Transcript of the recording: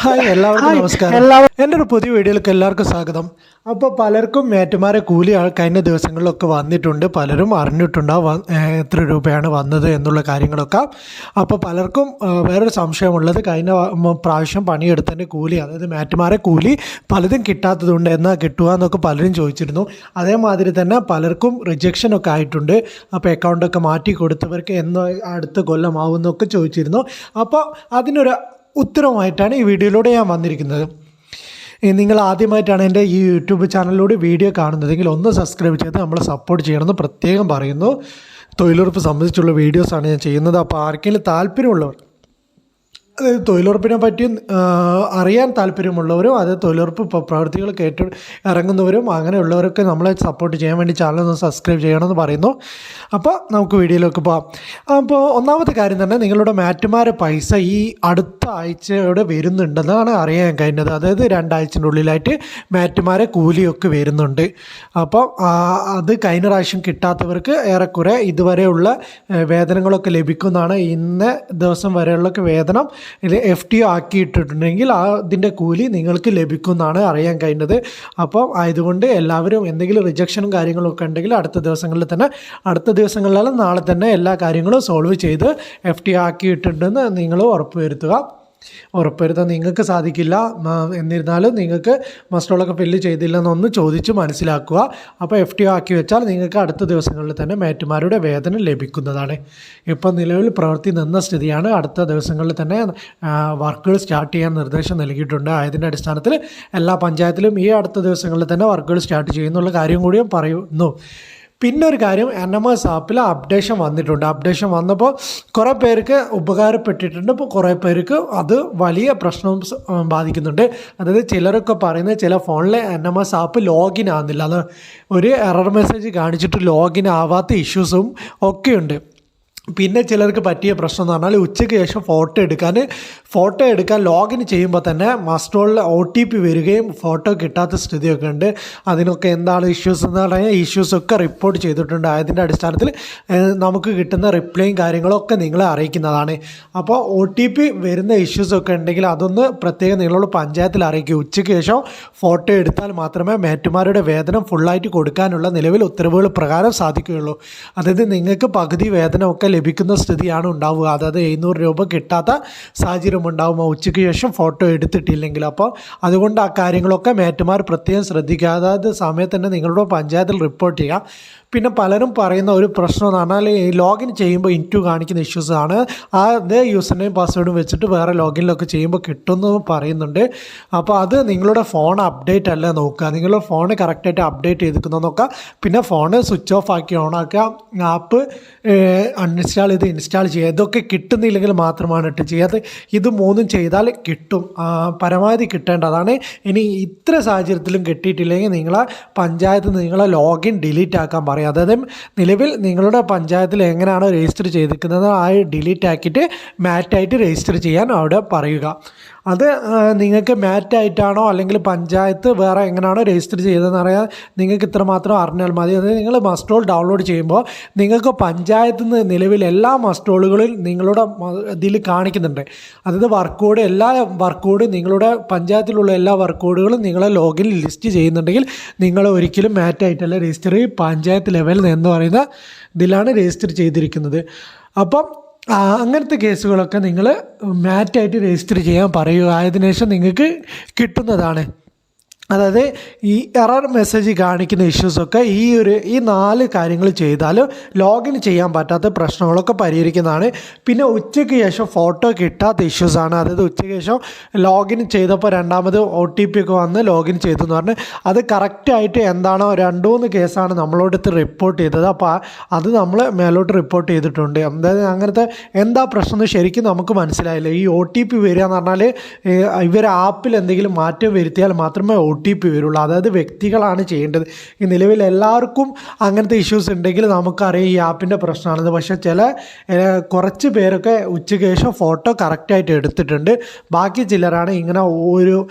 Hi എല്ലാവർക്കും നമസ്കാരം. എന്റെ ഒരു പുതിയ വീഡിയോയിലേക്ക് എല്ലാവർക്കും സ്വാഗതം. അപ്പോൾ പലർക്കും മേറ്റുമാരെ കൂലി കഴിഞ്ഞ ദിവസങ്ങളിലൊക്കെ വന്നിട്ടുണ്ട്. പലരും അറിഞ്ഞിട്ടുണ്ടാവും എത്ര രൂപയാണ് വന്നത് എന്നുള്ള കാര്യങ്ങളൊക്കെ. അപ്പോൾ പലർക്കും വേറൊരു സംശയമുള്ളത് കഴിഞ്ഞ പ്രാവശ്യം പണിയെടുത്തതിന്റെ കൂലി അതായത് മേറ്റുമാരെ കൂലി പലതും കിട്ടാത്തതുകൊണ്ട് എന്നാൽ കിട്ടുക എന്നൊക്കെ പലരും ചോദിച്ചിരുന്നു. അതേമാതിരി തന്നെ പലർക്കും റിജക്ഷൻ ഒക്കെ ആയിട്ടുണ്ട്. അപ്പോൾ അക്കൗണ്ടൊക്കെ മാറ്റി കൊടുത്തവർക്ക് എന്നോ അടുത്ത കൊല്ലമാവുമെന്നൊക്കെ ചോദിച്ചിരുന്നു. അപ്പോൾ അതിനൊരു ഉത്തരവുമായിട്ടാണ് ഈ വീഡിയോയിലൂടെ ഞാൻ വന്നിരിക്കുന്നത്. നിങ്ങൾ ആദ്യമായിട്ടാണ് എന്റെ ഈ യൂട്യൂബ് ചാനലിലൂടെ വീഡിയോ കാണുന്നതെങ്കിൽ ഒന്ന് സബ്സ്ക്രൈബ് ചെയ്ത് നമ്മളെ സപ്പോർട്ട് ചെയ്യണമെന്ന് പ്രത്യേകം പറയുന്നു. തൊഴിലുറപ്പ് സംബന്ധിച്ചുള്ള വീഡിയോസാണ് ഞാൻ ചെയ്യുന്നത്. അപ്പോൾ ആർക്കെങ്കിലും താല്പര്യമുള്ളവർ അതായത് തൊഴിലുറപ്പിനെ പറ്റി അറിയാൻ താല്പര്യമുള്ളവരും അത് തൊഴിലുറപ്പ് പ്ര- പ്രവൃത്തികൾ കേട്ട് ഇറങ്ങുന്നവരും അങ്ങനെയുള്ളവരൊക്കെ നമ്മളെ സപ്പോർട്ട് ചെയ്യാൻ വേണ്ടി ചാനൽ ഒന്ന് സബ്സ്ക്രൈബ് ചെയ്യണമെന്ന് പറയുന്നു. അപ്പോൾ നമുക്ക് വീഡിയോയിലേക്ക് പോകാം അപ്പോൾ ഒന്നാമത്തെ കാര്യം തന്നെ നിങ്ങളുടെ മാറ്റുമാരെ പൈസ ഈ അടുത്ത ആഴ്ചയോടെ വരുന്നുണ്ടെന്നാണ് അറിയാൻ കഴിഞ്ഞത്. അതായത് രണ്ടാഴ്ചന്റെ ഉള്ളിലായിട്ട് മാറ്റുമാരെ കൂലിയൊക്കെ വരുന്നുണ്ട്. അപ്പോൾ അത് കഴിഞ്ഞ പ്രാവശ്യം കിട്ടാത്തവർക്ക് ഏറെക്കുറെ ഇതുവരെയുള്ള വേതനങ്ങളൊക്കെ ലഭിക്കുന്നതാണ് ഇന്ന ദിവസം വരെയുള്ളൊക്കെ വേതനം എഫ് ടി ആക്കിയിട്ടിട്ടുണ്ടെങ്കിൽ അതിന്റെ കൂലി നിങ്ങൾക്ക് ലഭിക്കുന്നതാണ് അറിയാൻ കഴിഞ്ഞത്. അപ്പോൾ ആയതുകൊണ്ട് എല്ലാവരും എന്തെങ്കിലും റിജക്ഷനും കാര്യങ്ങളൊക്കെ ഉണ്ടെങ്കിൽ അടുത്ത ദിവസങ്ങളിൽ തന്നെ അടുത്ത ദിവസങ്ങളിലും നാളെ തന്നെ എല്ലാ കാര്യങ്ങളും സോൾവ് ചെയ്ത് എഫ് ടി ആക്കിയിട്ടുണ്ടെന്ന് നിങ്ങൾ ഉറപ്പുവരുത്തുക. ഉറപ്പുവരുത്താൻ നിങ്ങൾക്ക് സാധിക്കില്ല. എന്നിരുന്നാലും നിങ്ങൾക്ക് മസ്റ്റോളൊക്കെ ഫില്ല് ചെയ്തില്ലെന്നൊന്ന് ചോദിച്ച് മനസ്സിലാക്കുക. അപ്പോൾ എഫ് ടി ഒ ആക്കി വെച്ചാൽ നിങ്ങൾക്ക് അടുത്ത ദിവസങ്ങളിൽ തന്നെ മേറ്റുമാരുടെ വേതനം ലഭിക്കുന്നതാണ്. ഇപ്പം നിലവിൽ പ്രവൃത്തി നിന്ന സ്ഥിതിയാണ്. അടുത്ത ദിവസങ്ങളിൽ തന്നെ വർക്കുകൾ സ്റ്റാർട്ട് ചെയ്യാൻ നിർദ്ദേശം നൽകിയിട്ടുണ്ട്. അതിന്റെ അടിസ്ഥാനത്തിൽ എല്ലാ പഞ്ചായത്തിലും ഈ അടുത്ത ദിവസങ്ങളിൽ തന്നെ വർക്കുകൾ സ്റ്റാർട്ട് ചെയ്യുന്നുള്ള കാര്യം കൂടിയും പറയുന്നു. പിന്നെ ഒരു കാര്യം എൻ എം എസ് ആപ്പിൽ അപ്ഡേഷൻ വന്നിട്ടുണ്ട്. അപ്ഡേഷൻ വന്നപ്പോൾ കുറേ പേർക്ക് ഉപകാരപ്പെട്ടിട്ടുണ്ട്. ഇപ്പോൾ കുറേ പേർക്ക് അത് വലിയ പ്രശ്നവും ബാധിക്കുന്നുണ്ട്. അതായത് ചിലരൊക്കെ പറയുന്നത് ചില ഫോണിലെ N M S app login ആകുന്നില്ല അത് ഒരു എറർ മെസ്സേജ് കാണിച്ചിട്ട് ലോഗിൻ ആവാത്ത ഇഷ്യൂസും ഒക്കെയുണ്ട് പിന്നെ ചിലർക്ക് പറ്റിയ പ്രശ്നം എന്ന് പറഞ്ഞാൽ ഉച്ചയ്ക്ക് ശേഷം ഫോട്ടോ എടുക്കാൻ ഫോട്ടോ എടുക്കാൻ ലോഗിൻ ചെയ്യുമ്പോൾ തന്നെ മസ്റ്റോളിൽ ഒ ടി പി വരികയും ഫോട്ടോ കിട്ടാത്ത സ്ഥിതിയൊക്കെ ഉണ്ട്. അതിനൊക്കെ എന്താണ് ഇഷ്യൂസ് എന്ന് പറഞ്ഞാൽ ഇഷ്യൂസൊക്കെ റിപ്പോർട്ട് ചെയ്തിട്ടുണ്ട്. അതിന്റെ അടിസ്ഥാനത്തിൽ നമുക്ക് കിട്ടുന്ന റിപ്ലൈയും കാര്യങ്ങളൊക്കെ നിങ്ങളെ അറിയിക്കുന്നതാണ്. അപ്പോൾ ഒ ടി പി വരുന്ന ഇഷ്യൂസൊക്കെ ഉണ്ടെങ്കിൽ അതൊന്ന് പ്രത്യേകം നിങ്ങളോട് പഞ്ചായത്തിൽ അറിയിക്കുക ഉച്ചയ്ക്ക് ശേഷം ഫോട്ടോ എടുത്താൽ മാത്രമേ മേറ്റുമാരുടെ വേതനം ഫുള്ളായിട്ട് കൊടുക്കാനുള്ള നിലവിൽ ഉത്തരവുകൾ പ്രകാരം സാധിക്കുകയുള്ളൂ. അതായത് നിങ്ങൾക്ക് പകുതി വേതനമൊക്കെ ലഭിക്കുന്ന സ്ഥിതിയാണ് ഉണ്ടാവുക. അതായത് എഴുന്നൂറ് രൂപ കിട്ടാത്ത സാഹചര്യം ഉണ്ടാവും ഉച്ചയ്ക്ക് ശേഷം ഫോട്ടോ എടുത്തിട്ടില്ലെങ്കിൽ അപ്പോൾ അതുകൊണ്ട് ആ കാര്യങ്ങളൊക്കെ മേറ്റുമാർ പ്രത്യേകം ശ്രദ്ധിക്കാതെ സമയത്ത് തന്നെ നിങ്ങളുടെ പഞ്ചായത്തിൽ റിപ്പോർട്ട് ചെയ്യുക. പിന്നെ പലരും പറയുന്ന ഒരു പ്രശ്നം എന്ന് പറഞ്ഞാൽ ലോഗിൻ ചെയ്യുമ്പോൾ ഇന്റു കാണിക്കുന്ന ഇഷ്യൂസ് ആണ്. ആ അതേ യൂസർ പാസ്വേഡും വെച്ചിട്ട് വേറെ ലോഗിനിലൊക്കെ ചെയ്യുമ്പോൾ കിട്ടുമെന്ന് പറയുന്നുണ്ട്. അപ്പോൾ അത് നിങ്ങളുടെ ഫോൺ അപ്ഡേറ്റ് അല്ല നോക്കുക. നിങ്ങളുടെ ഫോൺ കറക്റ്റായിട്ട് അപ്ഡേറ്റ് ചെയ്തിരിക്കുന്നത് നോക്കുക പിന്നെ ഫോൺ സ്വിച്ച് ഓഫ് ആക്കി ഓൺ ആക്കുക. ആപ്പ് അൺഇൻസ്റ്റാൾ ചെയ്ത് ഇൻസ്റ്റാൾ ചെയ്യുക. ഇതൊക്കെ കിട്ടുന്നില്ലെങ്കിൽ മാത്രമാണ് ഇട്ട് ചെയ്യാതെ ഇത് മൂന്നും ചെയ്താൽ കിട്ടും. പരമാവധി കിട്ടേണ്ടതാണ് ഇനി ഇത്ര സാഹചര്യത്തിലും കിട്ടിയിട്ടില്ലെങ്കിൽ നിങ്ങളെ പഞ്ചായത്ത് നിങ്ങളെ ലോഗിൻ ഡിലീറ്റ് ആക്കാൻ പറയും. അതായത് നിലവിൽ നിങ്ങളുടെ പഞ്ചായത്തിൽ എങ്ങനെയാണ് രജിസ്റ്റർ ചെയ്തിരിക്കുന്നത് ആ ഡിലീറ്റ് ആക്കിയിട്ട് മാറ്റായിട്ട് രജിസ്റ്റർ ചെയ്യാൻ അവിടെ പറയുക. അത് നിങ്ങൾക്ക് മാറ്റായിട്ടാണോ അല്ലെങ്കിൽ പഞ്ചായത്ത് വേറെ എങ്ങനെയാണോ രജിസ്റ്റർ ചെയ്തതെന്ന് അറിയാൻ നിങ്ങൾക്ക് ഇത്രമാത്രം അറിഞ്ഞാൽ മതി. അത് നിങ്ങൾ മസ്റ്റോൾ ഡൗൺലോഡ് ചെയ്യുമ്പോൾ നിങ്ങൾക്ക് പഞ്ചായത്തിൽ നിന്ന് നിലവിൽ എല്ലാ മസ്റ്റോളുകളിൽ നിങ്ങളുടെ ഇതിൽ കാണിക്കുന്നുണ്ട്. അതായത് വർക്ക് കോഡ് എല്ലാ വർക്ക് നിങ്ങളുടെ പഞ്ചായത്തിലുള്ള എല്ലാ വർക്ക് കോഡുകളും നിങ്ങളെ ലോഗിൻ ലിസ്റ്റ് ചെയ്യുന്നുണ്ടെങ്കിൽ നിങ്ങൾ ഒരിക്കലും മാറ്റായിട്ടല്ല രജിസ്റ്റർ പഞ്ചായത്ത് ലെവലിൽ എന്ന് പറയുന്ന ഇതിലാണ് രജിസ്റ്റർ ചെയ്തിരിക്കുന്നത്. അപ്പം അങ്ങനത്തെ കേസുകളൊക്കെ നിങ്ങൾ മാറ്റായിട്ട് രജിസ്റ്റർ ചെയ്യാൻ പറയുക. അതിനുശേഷം നിങ്ങൾക്ക് കിട്ടുന്നതാണ്. അതായത് ഈ എറർ മെസ്സേജ് കാണിക്കുന്ന ഇഷ്യൂസൊക്കെ ഈ ഒരു ഈ നാല് കാര്യങ്ങൾ ചെയ്താൽ ലോഗിൻ ചെയ്യാൻ പറ്റാത്ത പ്രശ്നങ്ങളൊക്കെ പരിഹരിക്കുന്നതാണ്. പിന്നെ ഉച്ചയ്ക്ക് ശേഷം ഫോട്ടോ കിട്ടാത്ത ഇഷ്യൂസാണ് അതായത് ഉച്ചയ്ക്ക് ശേഷം ലോഗിൻ ചെയ്തപ്പോൾ രണ്ടാമത് ഒ ടി പി ഒക്കെ വന്ന് ലോഗിൻ ചെയ്തു എന്ന് പറഞ്ഞ് അത് കറക്റ്റായിട്ട് എന്താണോ രണ്ട് മൂന്ന് കേസാണ് നമ്മളോടത്ത് റിപ്പോർട്ട് ചെയ്തത്. അപ്പോൾ അത് നമ്മൾ മേലോട്ട് റിപ്പോർട്ട് ചെയ്തിട്ടുണ്ട്. അതായത് അങ്ങനത്തെ എന്താ പ്രശ്നം എന്ന് ശരിക്കും നമുക്ക് മനസ്സിലായില്ല. ഈ ഒ ടി പി വരിക എന്ന് പറഞ്ഞാൽ ഇവർ ആപ്പിൽ എന്തെങ്കിലും മാറ്റം വരുത്തിയാൽ മാത്രമേ ഒ ടി പി വരുള്ളൂ. അതായത് വ്യക്തികളാണ് ചെയ്യേണ്ടത്. ഈ നിലവിൽ എല്ലാവർക്കും അങ്ങനത്തെ ഇഷ്യൂസ് ഉണ്ടെങ്കിൽ നമുക്കറിയാം ഈ ആപ്പിന്റെ പ്രശ്നമാണെന്ന്. പക്ഷേ ചില കുറച്ച് പേരൊക്കെ ഉച്ചയ്ക്ക് ശേഷം ഫോട്ടോ കറക്റ്റായിട്ട് എടുത്തിട്ടുണ്ട്. ബാക്കി ചിലരാണ് ഇങ്ങനെ ഒരു